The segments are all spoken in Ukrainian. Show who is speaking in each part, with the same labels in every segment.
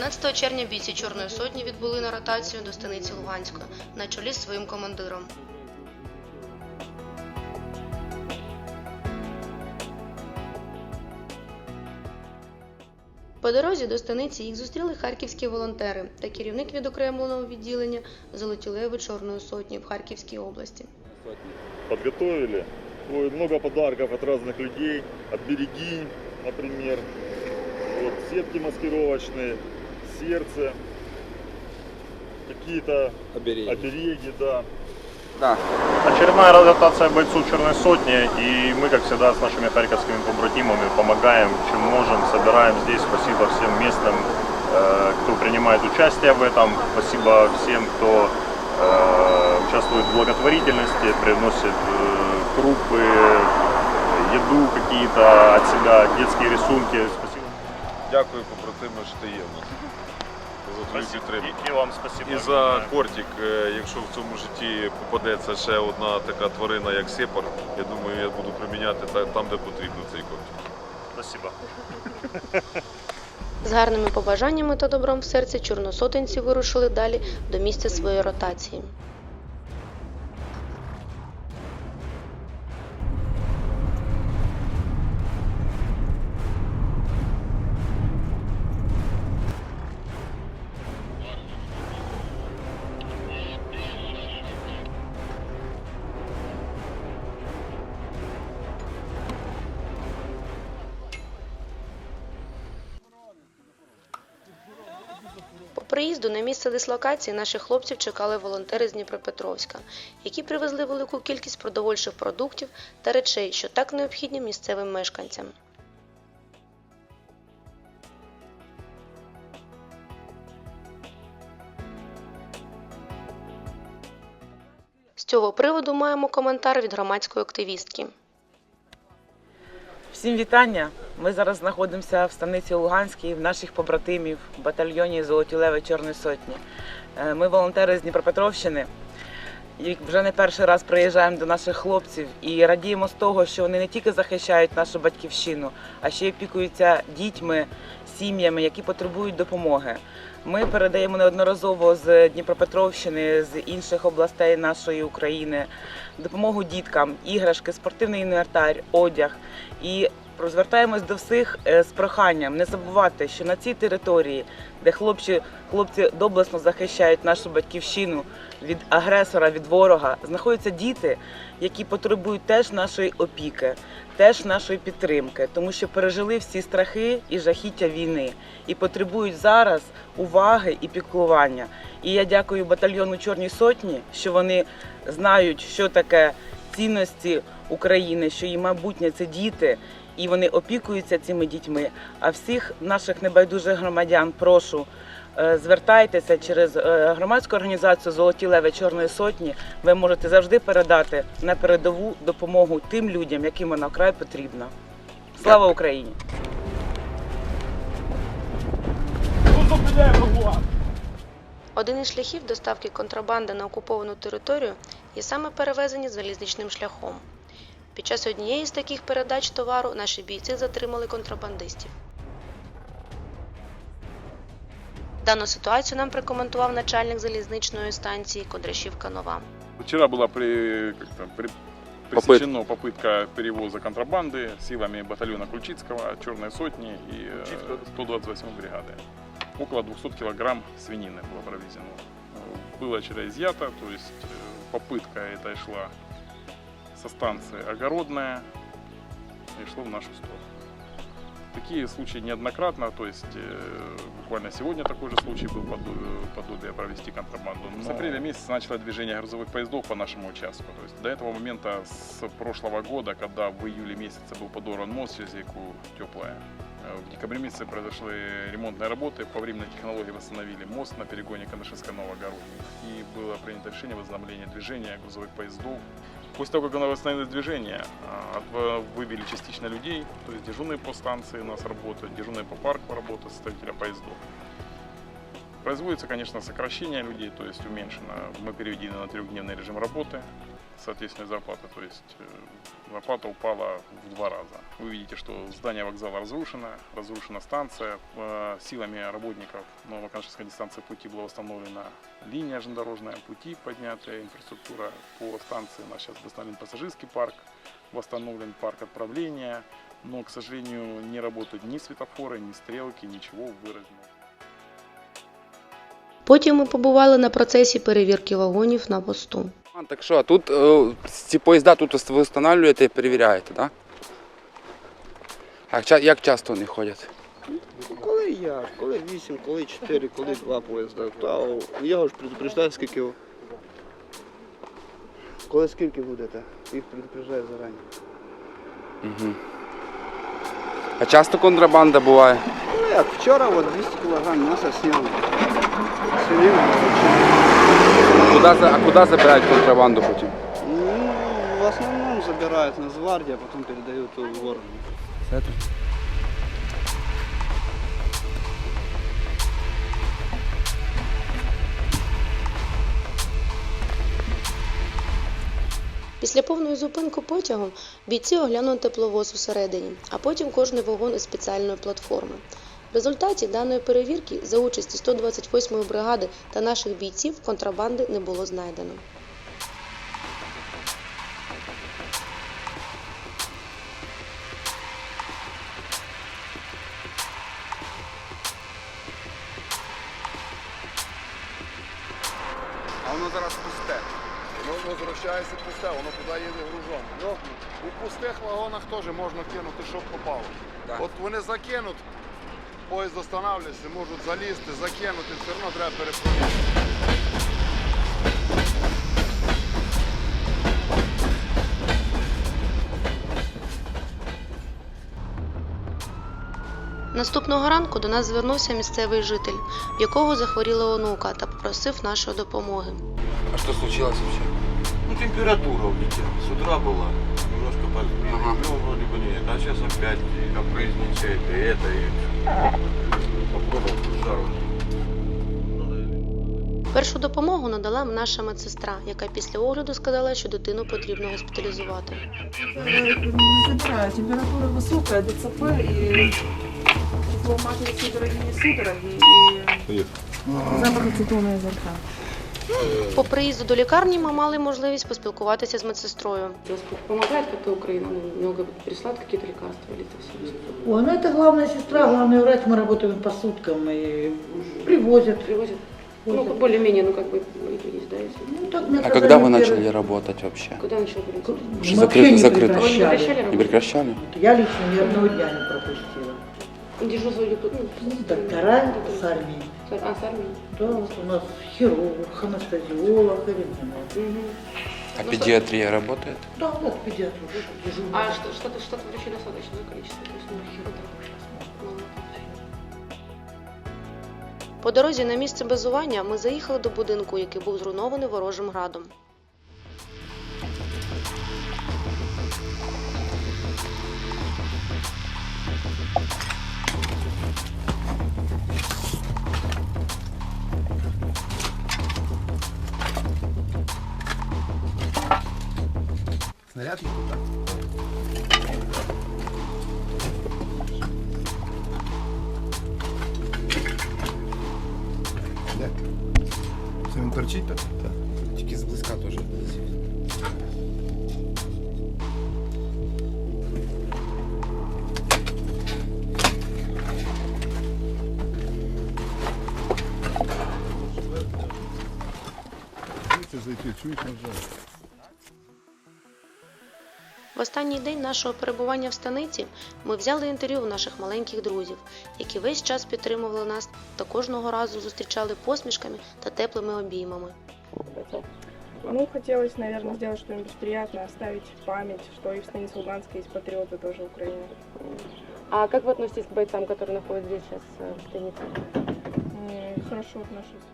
Speaker 1: 11 червня бійці Чорної сотні відбули на ротацію до станиці Луганської на чолі з своїм командиром. По дорозі до станиці їх зустріли харківські волонтери та керівник відокремленого відділення Золоті Леви Чорної сотні в Харківській області.
Speaker 2: подготовили. Ой, много подарков от разных людей, от берегинь, например. Вот, сетки маскировочные, сердце, какие-то
Speaker 3: Обереги.
Speaker 2: обереги, да.
Speaker 3: Да.
Speaker 4: Очередная ротация бойцов Черной Сотни, и мы, как всегда, с нашими харьковскими побратимами помогаем, чем можем, собираем здесь. Спасибо всем местным, э, кто принимает участие в этом. Спасибо всем, кто э, участвует в благотворительности, приносит э, крупы, еду какие-то от себя, детские рисунки. Спасибо.
Speaker 5: Дякую, побратими, що ти є в нас. За твою підтримку.
Speaker 4: И вам спасибо.
Speaker 5: І за кортик, е, якщо в цьому житті попадеться ще одна така тварина, як сепар, я думаю, я буду приміняти там, де потрібно цей кортик.
Speaker 4: Спасибо.
Speaker 1: З гарними побажаннями та добром в серці чорносотенці вирушили далі до місця своєї ротації. Приїзду на місце дислокації наших хлопців чекали волонтери з Дніпропетровська, які привезли велику кількість продовольчих продуктів та речей, що так необхідні місцевим мешканцям. З цього приводу маємо коментар від громадської активістки.
Speaker 6: Всім вітання. Ми зараз знаходимося в станиці Луганській, в наших побратимів, в батальйоні Золоті Леви Чорної Сотні. Е, Ми волонтери з Дніпропетровщини. І вже не перший раз приїжджаємо до наших хлопців і радіємо з того, що вони не тільки захищають нашу батьківщину, а ще й опікуються дітьми, сім'ями, які потребують допомоги. Ми передаємо неодноразово з Дніпропетровщини, з інших областей нашої України допомогу діткам, іграшки, спортивний інвентар, одяг. І звертаємось до всіх е, з проханням не забувати, що на цій території, де хлопці, хлопці доблесно захищають нашу батьківщину від агресора, від ворога, знаходяться діти, які потребують теж нашої опіки, теж нашої підтримки, тому що пережили всі страхи і жахіття війни і потребують зараз уваги і піклування. І я дякую батальйону Чорній Сотні, що вони знають, що таке цінності України, що її майбутнє це діти, і вони опікуються цими дітьми. А всіх наших небайдужих громадян прошу. е, Звертайтеся через е, громадську організацію Золоті Леви Чорної Сотні. Ви можете завжди передати на передову допомогу тим людям, яким вона вкрай потрібна. Слава Україні!
Speaker 1: Один із шляхів доставки контрабанди на окуповану територію є саме перевезення залізничним шляхом. Під час однієї з таких передач товару наші бійці затримали контрабандистів. Дану ситуацію нам прокоментував начальник залізничної станції Кондрашівка Нова.
Speaker 7: Вчера была при, как там, при- пресечена попытка перевоза контрабанды силами батальона Ключицкого, Черной сотни и э, 128 бригады. Около 200 килограмм свинины было провезено. Э, Было вчера изъято, то есть э, попытка эта шла Со станции Огородная и шло в нашу сторону. Такие случаи неоднократно, то есть э, буквально сегодня такой же случай был подо- подобие провести контрабанду. С
Speaker 4: Но-
Speaker 7: апреля месяца начало движение грузовых поездов по нашему участку. То есть до этого момента с прошлого года, когда в июле месяце был подорван мост через реку Теплая, э, в декабре месяце произошли ремонтные работы, по временной технологии восстановили мост на перегоне Коношевская Новогородний. И было принято решение возобновления движения грузовых поездов После того, как оно восстановилось движение, а, отв- вывели частично людей, то есть дежурные по станции у нас работают, дежурные по парку работают, составителя поездов. Производится, конечно, сокращение людей, то есть уменьшено. Мы переведены на трехдневный режим работы. соответственно зарплаты. То есть э, зарплата упала в два раза. Вы видите, что здание вокзала разрушено, разрушена станция. Э, Силами работников Новоканшевской дистанции пути была восстановлена линия железнодорожная, пути поднятая, инфраструктура по станции. У нас сейчас восстановлен пассажирский парк, восстановлен парк отправления. Но, к сожалению, не работают ни светофоры, ни стрелки, ничего выраженного.
Speaker 1: Потім ми побували на процесі перевірки вагонів на посту.
Speaker 3: А, так що, тут е, ці поїзда тут ви встановлюєте і перевіряєте, так? А як часто вони ходять?
Speaker 8: Коли як, коли 8, коли 4, коли 2 поїзда. Та я ж предупреждаю, скільки. Коли скільки будете, їх предупреждаю зарані.
Speaker 3: Угу. А часто контрабанда буває?
Speaker 8: Ну як, вчора от 200 кг м'яса сняли. Свинину.
Speaker 3: Куди, за- а куди забирають контрабанду потім?
Speaker 8: Ну, в основном забирают на Зварде, а потом передают в органы.
Speaker 1: Після повної зупинки потягу бійці оглянули тепловоз всередині, а потім кожний вагон із спеціальної платформи. В результаті даної перевірки за участі 128-ї бригади та наших бійців контрабанди не було знайдено.
Speaker 9: А воно зараз пусте. Воно возвращається пусте, воно туди їде грузом. Ну, у пустих вагонах теж можна кинути, щоб попало.
Speaker 3: Так.
Speaker 9: От вони закинуть, поїзд останавливається, можуть залізти, закинути, все одно треба перепровірити.
Speaker 1: Наступного ранку до нас звернувся місцевий житель, в якого захворіла онука та попросив нашої допомоги.
Speaker 3: А що случилось взагалі?
Speaker 10: Ну, температура улетела. С утра была. Немножко подбили.
Speaker 3: Ага.
Speaker 10: Ну, вроде бы нет. А сейчас опять и капризничает, и это, и... Попробовал жару. Надо или-
Speaker 1: Першу допомогу надала наша медсестра, яка після огляду сказала, що дитину потрібно госпіталізувати.
Speaker 11: Температура висока, ДЦП і число матери судороги не судороги и запах ацетона изо рта.
Speaker 1: По приїзду до лікарні ми мали можливість поспілкуватися з медсестрою.
Speaker 12: Помогает как-то Украина? Ну, много прислать какие-то лекарства или это все?
Speaker 11: Ой, ну это главная сестра, главный врач, мы работаем по суткам и привозят.
Speaker 12: Привозят? Ну,
Speaker 11: Возят.
Speaker 12: более-менее, ну, как бы, есть, да, если...
Speaker 11: Ну, так
Speaker 3: А
Speaker 11: мне
Speaker 3: когда
Speaker 11: сказали,
Speaker 3: вы
Speaker 11: первый-
Speaker 3: начали работать вообще?
Speaker 12: Когда начал говорить?
Speaker 3: Что
Speaker 11: Мы
Speaker 3: закрыто-
Speaker 11: вообще не
Speaker 3: закрыто?
Speaker 12: Вы не
Speaker 11: прекращали.
Speaker 12: прекращали
Speaker 3: Не
Speaker 12: работать?
Speaker 3: прекращали?
Speaker 11: Я лично ни одного дня не пропустила.
Speaker 12: Дежурство идет, ну,
Speaker 11: Доктора с армии.
Speaker 12: А, с армии?
Speaker 11: Да, у нас хирург, анестезиолог, рентгенолог.
Speaker 12: Мгм.
Speaker 3: А
Speaker 12: Ну,
Speaker 3: педиатрия работает?
Speaker 11: Да, вот педиатр, дежурный.
Speaker 12: А что, что-то, что-то врачи достаточное количество? То есть, ну.
Speaker 1: По дорозі на місце базування ми заїхали до будинку, який був зруйнований ворожим градом.
Speaker 9: Снаряд Це він торчить так? Так. Тільки зблизька теж. зайти, чуєш,
Speaker 1: В останній день нашого перебування в станиці ми взяли інтерв'ю у наших маленьких друзів, які весь час підтримували нас та кожного разу зустрічали посмішками та теплими обіймами.
Speaker 11: Ну, хотелось, наверное, сделать что-нибудь приятное, оставить память, что и в станице Луганской есть патриоты тоже Украины.
Speaker 12: А как вы относитесь к бойцам, которые находятся здесь сейчас э, в станице?
Speaker 11: М, Хорошо отношусь.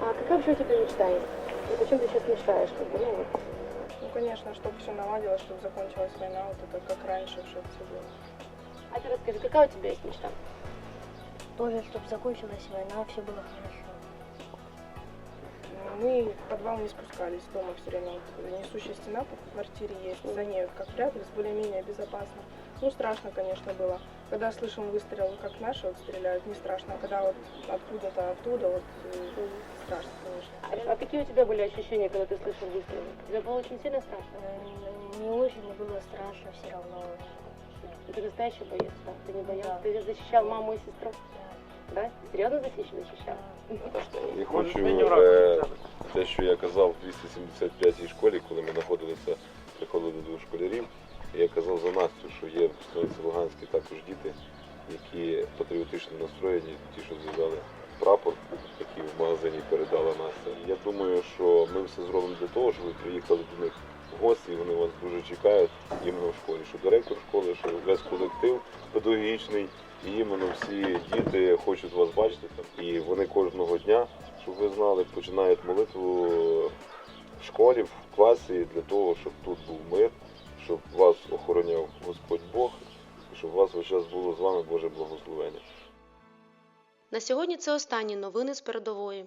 Speaker 12: А какая вообще у тебя мечта есть? Вот о чем ты сейчас мечтаешь? Как бы, ну, вот.
Speaker 11: Ну, конечно, чтобы все наладилось, чтобы закончилась война, вот это как раньше, чтобы все было.
Speaker 12: А ты расскажи, какая у тебя есть мечта?
Speaker 13: Тоже, чтобы закончилась война, все было хорошо.
Speaker 11: Ну, Мы в подвал не спускались, дома все время вот несущая стена по квартире есть, за ней как прятались, более-менее безопасно. Ну, страшно, конечно, было. Когда слышим выстрел, как наши вот стреляют, не страшно, а когда вот откуда-то оттуда, вот э, страшно, конечно.
Speaker 12: А какие у тебя были ощущения, когда ты слышал выстрелы? Тебе было очень сильно страшно?
Speaker 13: Не очень было страшно все равно.
Speaker 12: Ты настоящий боец, да? Ты не боялся? Ты защищал маму и сестру? Да? Серйозно защищ- захищав?
Speaker 14: І хочу е, те, що я казав в 275-й школі, коли ми знаходилися, приходили до школярів, Я казав за Настю, що є в станиці Луганській також діти, які патріотично настроєні, ті, що зв'язали прапор, який в магазині передала Настя. Я думаю, що ми все зробимо для того, щоб ви приїхали до них в гості, і вони вас дуже чекають іменно в школі. Що директор школи, що весь колектив педагогічний, і іменно всі діти хочуть вас бачити там. І вони кожного дня, щоб ви знали, починають молитву в школі, в класі для того, щоб тут був мир, щоб вас охороняв Господь Бог, і щоб у вас весь час було з вами Боже благословення.
Speaker 1: На сьогодні це останні новини з передової.